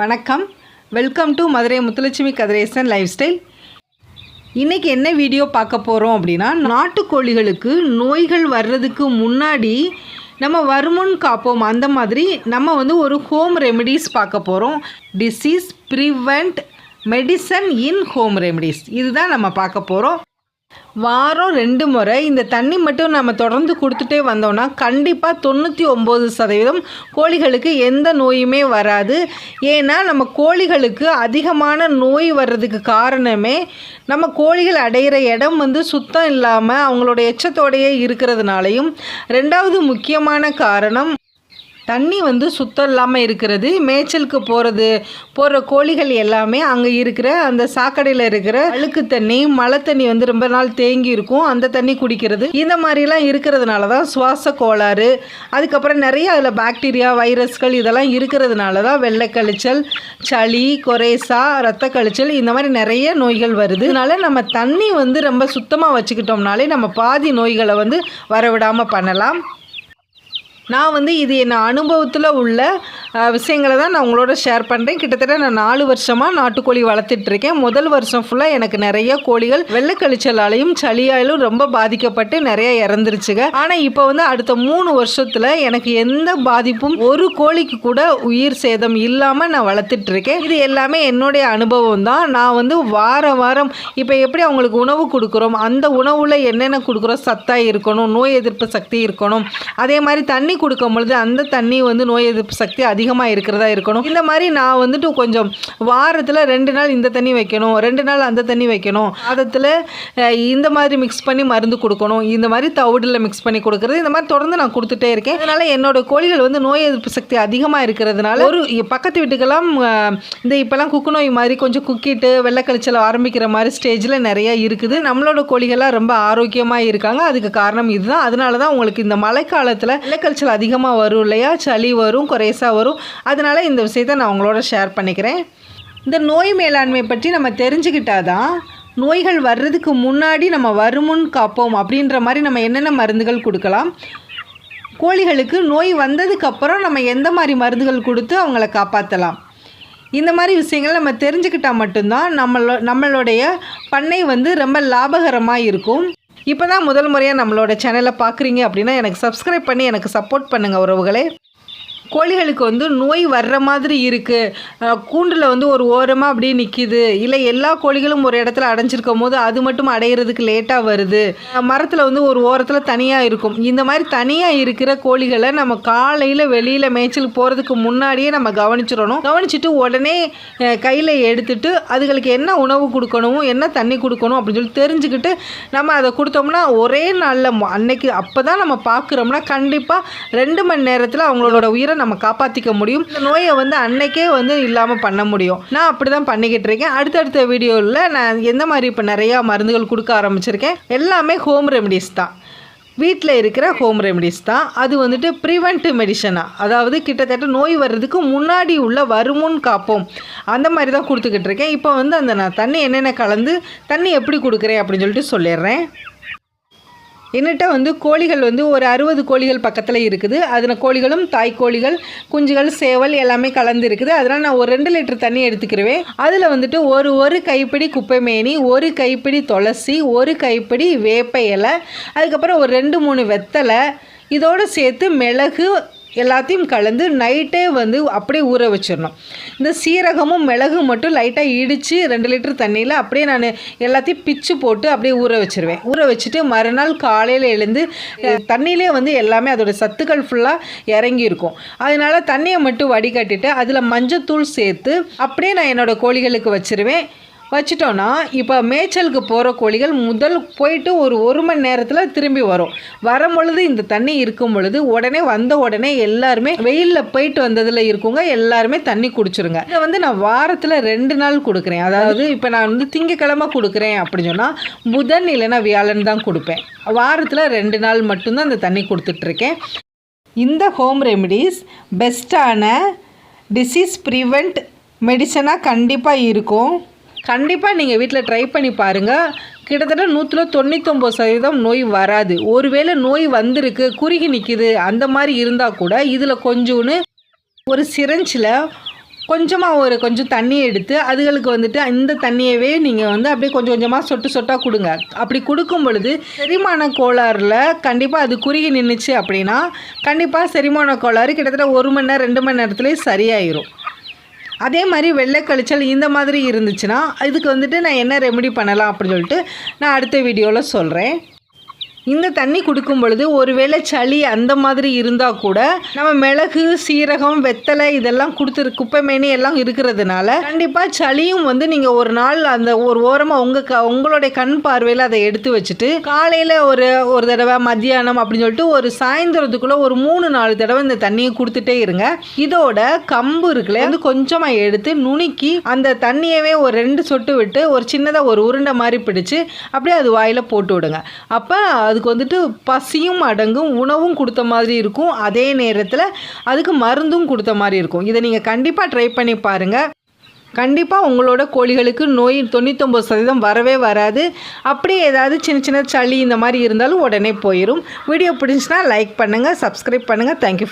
வணக்கம். Welcome to Madurai Muthulakshmi Kathiresan lifestyle இன்றைக்கி என்ன வீடியோ பார்க்க போகிறோம் அப்படின்னா நாட்டுக்கோழிகளுக்கு நோய்கள் வர்றதுக்கு முன்னாடி நம்ம வருமுன் காப்போம். அந்த மாதிரி நம்ம வந்து ஒரு ஹோம் ரெமெடிஸ் பார்க்க போகிறோம் disease prevent medicine in home remedies இதுதான் நம்ம பார்க்க போகிறோம் வாரம் ரெண்டு முறை இந்த தண்ணி மட்டும் நம்ம தொடர்ந்து கொடுத்துட்டே வந்தோம்னா கண்டிப்பாக தொண்ணூற்றி ஒம்பது சதவீதம் கோழிகளுக்கு எந்த நோயுமே வராது. ஏன்னா நம்ம கோழிகளுக்கு அதிகமான நோய் வர்றதுக்கு காரணமே நம்ம கோழிகள் அடையிற இடம் வந்து சுத்தம் இல்லாமல் அவங்களோட எச்சத்தோடையே இருக்கிறதுனாலையும். ரெண்டாவது முக்கியமான காரணம் தண்ணி வந்து சுத்தம் இல்லாமல் இருக்கிறது மேய்ச்சலுக்கு போகிறது போகிற கோழிகள் எல்லாமே அங்கே இருக்கிற அந்த சாக்கடையில் இருக்கிற அழுக்கு தண்ணி மழை தண்ணி வந்து ரொம்ப நாள் தேங்கி இருக்கும் அந்த தண்ணி குடிக்கிறது. இந்த மாதிரிலாம் இருக்கிறதுனால தான் சுவாச கோளாறு அதுக்கப்புறம் நிறைய அதில் பாக்டீரியா வைரஸ்கள் இதெல்லாம் இருக்கிறதுனால தான் வெள்ளை கழிச்சல் சளி கொரேசா ரத்த கழிச்சல் இந்த மாதிரி நிறைய நோய்கள் வருது. அதனால நம்ம தண்ணி வந்து ரொம்ப சுத்தமாக வச்சுக்கிட்டோம்னாலே நம்ம பாதி நோய்களை வந்து வரவிடாமல் பண்ணலாம். நான் வந்து இது என் அனுபவத்தில் உள்ள விஷயங்களை தான் நான் உங்களோட ஷேர் பண்ணுறேன் கிட்டத்தட்ட நான் நாலு வருஷமாக நாட்டுக்கோழி வளர்த்துட்ருக்கேன். முதல் வருஷம் ஃபுல்லாக எனக்கு நிறைய கோழிகள் வெள்ளக்கழிச்சலாலையும் சளியாலும் ரொம்ப பாதிக்கப்பட்டு நிறைய இறந்துருச்சுங்க. ஆனால் இப்போ வந்து அடுத்த மூணு வருஷத்தில் எனக்கு எந்த பாதிப்பும் ஒரு கோழிக்கு கூட உயிர் சேதம் இல்லாமல் நான் வளர்த்துட்ருக்கேன். இது எல்லாமே என்னுடைய அனுபவம் தான். நான் வந்து வார வாரம் இப்போ எப்படி அவங்களுக்கு உணவு கொடுக்குறோம்? அந்த உணவில் என்னென்ன கொடுக்குறோம்? சத்தாக இருக்கணும் நோய் எதிர்ப்பு சக்தி இருக்கணும். அதே மாதிரி தண்ணி கொடுக்கும் பொழுது அந்த தண்ணி வந்து நோய் எதிர்ப்பு சக்தி அதிகமாக இருக்கிறதா இருக்கணும். இந்த மாதிரி நான் வந்துட்டு கொஞ்சம் வாரத்தில் ரெண்டு நாள் இந்த தண்ணி வைக்கணும் ரெண்டு நாள் அந்த தண்ணி வைக்கணும். அதத்தில் இந்த மாதிரி மிக்ஸ் பண்ணி மருந்து கொடுக்கணும். இந்த மாதிரி தவிடில் மிக்ஸ் பண்ணி கொடுக்குறது. இந்த மாதிரி தொடர்ந்து நான் கொடுத்துட்டே இருக்கேன். அதனால் என்னோட கோழிகள் வந்து நோய் எதிர்ப்பு சக்தி அதிகமாக இருக்கிறதுனால ஒரு பக்கத்து வீட்டுக்கெல்லாம் இந்த இப்போல்லாம் குக்கு நோய் மாதிரி கொஞ்சம் குக்கிட்டு வெள்ளக்கழிச்சல் ஆரம்பிக்கிற மாதிரி ஸ்டேஜில் நிறைய இருக்குது. நம்மளோட கோழிகள்லாம் ரொம்ப ஆரோக்கியமாக இருக்காங்க. அதுக்கு காரணம் இதுதான். அதனால தான் உங்களுக்கு இந்த மழைக்காலத்தில் வெள்ளக்கழிச்சல் அதிகமாக வரும் இல்லையா? சளி வரும் குறைசா வரும். அதனால் இந்த விஷயத்தை நான் உங்களோட ஷேர் பண்ணிக்கிறேன். இந்த நோய் மேலாண்மை பற்றி நம்ம தெரிஞ்சுக்கிட்டாதான் நோய்கள் வர்றதுக்கு முன்னாடி நம்ம வருமுன் காப்போம் அப்படின்ற மாதிரி நம்ம என்னென்ன மருந்துகள் கொடுக்கலாம்? கோழிகளுக்கு நோய் வந்ததுக்கப்புறம் நம்ம எந்த மாதிரி மருந்துகள் கொடுத்து அவங்கள காப்பாற்றலாம் இந்த மாதிரி விஷயங்கள் நம்ம தெரிஞ்சுக்கிட்டால் மட்டும்தான் நம்மளோ நம்மளுடைய பண்ணை வந்து ரொம்ப லாபகரமாக இருக்கும். இப்போ தான் முதல் முறையாக நம்மளோட சேனலை பார்க்குறீங்க அப்படின்னா எனக்கு சப்ஸ்கிரைப் பண்ணி எனக்கு சப்போர்ட் பண்ணுங்கள் உறவுகளே. கோழிகளுக்கு வந்து நோய் வர்ற மாதிரி இருக்குது கூண்டில் வந்து ஒரு ஓரமாக அப்படியே நிற்கிது இல்லை எல்லா கோழிகளும் ஒரு இடத்துல அடைஞ்சிருக்கும் போது அது மட்டும் அடையிறதுக்கு லேட்டாக வருது. மரத்தில் வந்து ஒரு ஓரத்தில் தனியாக இருக்கும். இந்த மாதிரி தனியாக இருக்கிற கோழிகளை நம்ம காலையில் வெளியில் மேய்ச்சலுக்கு போகிறதுக்கு முன்னாடியே நம்ம கவனிச்சிடணும். கவனிச்சுட்டு உடனே கையில் எடுத்துட்டு அதுகளுக்கு என்ன உணவு கொடுக்கணும் என்ன தண்ணி கொடுக்கணும் அப்படின்னு சொல்லி தெரிஞ்சுக்கிட்டு நம்ம அதை கொடுத்தோம்னா ஒரே நாளில் அன்னைக்கு அப்போ தான் நம்ம பார்க்குறோம்னா கண்டிப்பாக ரெண்டு மணி நேரத்தில் அவங்களோட உயிரை நம்ம காப்பாற்றிக்க முடியும். இந்த நோயை வந்து அன்னைக்கே வந்து இல்லாமல் பண்ண முடியும். நான் அப்படி தான் பண்ணிக்கிட்டு இருக்கேன். அடுத்தடுத்த வீடியோவில் நான் எந்த மாதிரி இப்போ நிறையா மருந்துகள் கொடுக்க ஆரம்பிச்சிருக்கேன்? எல்லாமே ஹோம் ரெமடிஸ் தான். வீட்டில் இருக்கிற ஹோம் ரெமடிஸ் தான். அது வந்துட்டு ப்ரிவென்ட் மெடிசனாக அதாவது கிட்டத்தட்ட நோய் வர்றதுக்கு முன்னாடி உள்ள வருமுன் காப்போம். அந்த மாதிரி தான் கொடுத்துக்கிட்டு இருக்கேன். இப்போ வந்து அந்த நான் தண்ணி என்னென்ன கலந்து தண்ணி எப்படி கொடுக்குறேன் அப்படின்னு சொல்லிட்டு சொல்லிடுறேன். என்னட்ட வந்து கோழிகள் வந்து ஒரு அறுபது கோழிகள் பக்கத்தில் இருக்குது. அதில் கோழிகளும் தாய் கோழிகள் குஞ்சுகள் சேவல் எல்லாமே கலந்து இருக்குது. அதனால் நான் ஒரு ரெண்டு லிட்டர் தண்ணி எடுத்துக்கிருவேன். அதில் வந்துட்டு ஒரு ஒரு கைப்பிடி குப்பை மேனி ஒரு கைப்பிடி துளசி ஒரு கைப்பிடி வேப்ப இலை அதுக்கப்புறம் ஒரு ரெண்டு மூணு வெத்தலை இதோடு சேர்த்து மிளகு எல்லாத்தையும் கலந்து நைட்டே வந்து அப்படியே ஊற வச்சிடணும். இந்த சீரகமும் மிளகு மட்டும் லைட்டாக இடித்து ரெண்டு லிட்டர் தண்ணியில் அப்படியே நான் எல்லாத்தையும் பிச்சு போட்டு அப்படியே ஊற வச்சிருவேன். ஊற வச்சுட்டு மறுநாள் காலையில் எழுந்து தண்ணியிலே வந்து எல்லாமே அதோட சத்துக்கள் ஃபுல்லாக இறங்கி இருக்கும் அதனால தண்ணியை மட்டும் வடிகட்டிட்டு அதில் மஞ்சத்தூள் சேர்த்து அப்படியே நான் என்னோடய கோழிகளுக்கு வச்சிருவேன். வச்சிட்டோன்னா இப்போ மேய்ச்சலுக்கு போகிற கோழிகள் முதல் போயிட்டு ஒரு ஒரு மணி நேரத்தில் திரும்பி வரும். வரும் பொழுது இந்த தண்ணி இருக்கும் பொழுது உடனே வந்த உடனே எல்லாருமே வெயிலில் போயிட்டு வந்ததில் இருக்குங்க எல்லாருமே தண்ணி குடிச்சிருங்க. இதை வந்து நான் வாரத்தில் ரெண்டு நாள் கொடுக்குறேன். அதாவது இப்போ நான் வந்து திங்கக்கிழமை கொடுக்குறேன் அப்படின்னு சொன்னால் புதன் இல்லைன்னா வியாழன் தான் கொடுப்பேன். வாரத்தில் ரெண்டு நாள் மட்டும்தான் அந்த தண்ணி கொடுத்துட்ருக்கேன். இந்த ஹோம் ரெமிடிஸ் பெஸ்ட்டான டிசீஸ் ப்ரிவெண்ட் மெடிசனாக கண்டிப்பாக இருக்கும். கண்டிப்பாக நீங்கள் வீட்டில் ட்ரை பண்ணி பாருங்கள் கிட்டத்தட்ட நூற்றில் தொண்ணூத்தொம்பது சதவீதம் நோய் வராது. ஒருவேளை நோய் வந்திருக்கு குறுகி நிற்கிது அந்த மாதிரி இருந்தால் கூட இதில் கொஞ்சோன்னு ஒரு சிரஞ்சில் கொஞ்சமாக ஒரு கொஞ்சம் தண்ணி எடுத்து அதுகளுக்கு வந்துட்டு இந்த தண்ணியவே நீங்கள் வந்து அப்படியே கொஞ்சம் கொஞ்சமாக சொட்டு சொட்டாக கொடுங்க. அப்படி கொடுக்கும் பொழுது செரிமான கோளாறில் கண்டிப்பாக அது குறுகி நின்றுச்சு அப்படின்னா கண்டிப்பாக செரிமான கோளாறு கிட்டத்தட்ட ஒரு மணி நேரம் ரெண்டு மணி நேரத்துலேயே சரியாயிரும். அதே மாதிரி வெள்ளை கழிச்சல் இந்த மாதிரி இருந்துச்சுன்னா இதுக்கு வந்துட்டு நான் என்ன ரெமெடி பண்ணலாம் அப்படின்னு சொல்லிட்டு நான் அடுத்த வீடியோவில் சொல்கிறேன் இந்த தண்ணி கொடுக்கும் பொழுது ஒருவேளை சளி அந்த மாதிரி இருந்தால் கூட நம்ம மிளகு சீரகம் வெத்தலை இதெல்லாம் கொடுத்துரு குப்பைமேனி எல்லாம் இருக்கிறதுனால கண்டிப்பாக சளியும் வந்து நீங்கள் ஒரு நாள் அந்த ஒரு ஓரமாக உங்கள் க உங்களுடைய கண் பார்வையில் அதை எடுத்து வச்சுட்டு காலையில் ஒரு ஒரு தடவை மத்தியானம் அப்படின்னு சொல்லிட்டு ஒரு சாயந்தரத்துக்குள்ளே ஒரு மூணு நாலு தடவை இந்த தண்ணியை கொடுத்துட்டே இருங்க. இதோட கம்பு இருக்குல்ல வந்து கொஞ்சமாக எடுத்து நுணுக்கி அந்த தண்ணியவே ஒரு ரெண்டு சொட்டு விட்டு ஒரு சின்னதாக ஒரு உருண்டை மாதிரி பிடிச்சு அப்படியே அது வாயில் போட்டு விடுங்க. அப்போ அதுக்கு வந்துட்டு பசியும் அடங்கும் உணவும் கொடுத்த மாதிரி இருக்கும். அதே நேரத்தில் அதுக்கு மருந்தும் கொடுத்த மாதிரி இருக்கும். இதை நீங்கள் கண்டிப்பாக ட்ரை பண்ணி பாருங்கள் கண்டிப்பாக உங்களோட கோழிகளுக்கு நோய் தொண்ணூத்தொம்பது சதவீதம் வரவே வராது. அப்படியே ஏதாவது சின்ன சின்ன சளி இந்த மாதிரி இருந்தாலும் உடனே போயிடும் வீடியோ பிடிச்சுன்னா லைக் பண்ணுங்கள் சப்ஸ்கிரைப் பண்ணுங்கள் தேங்க்யூ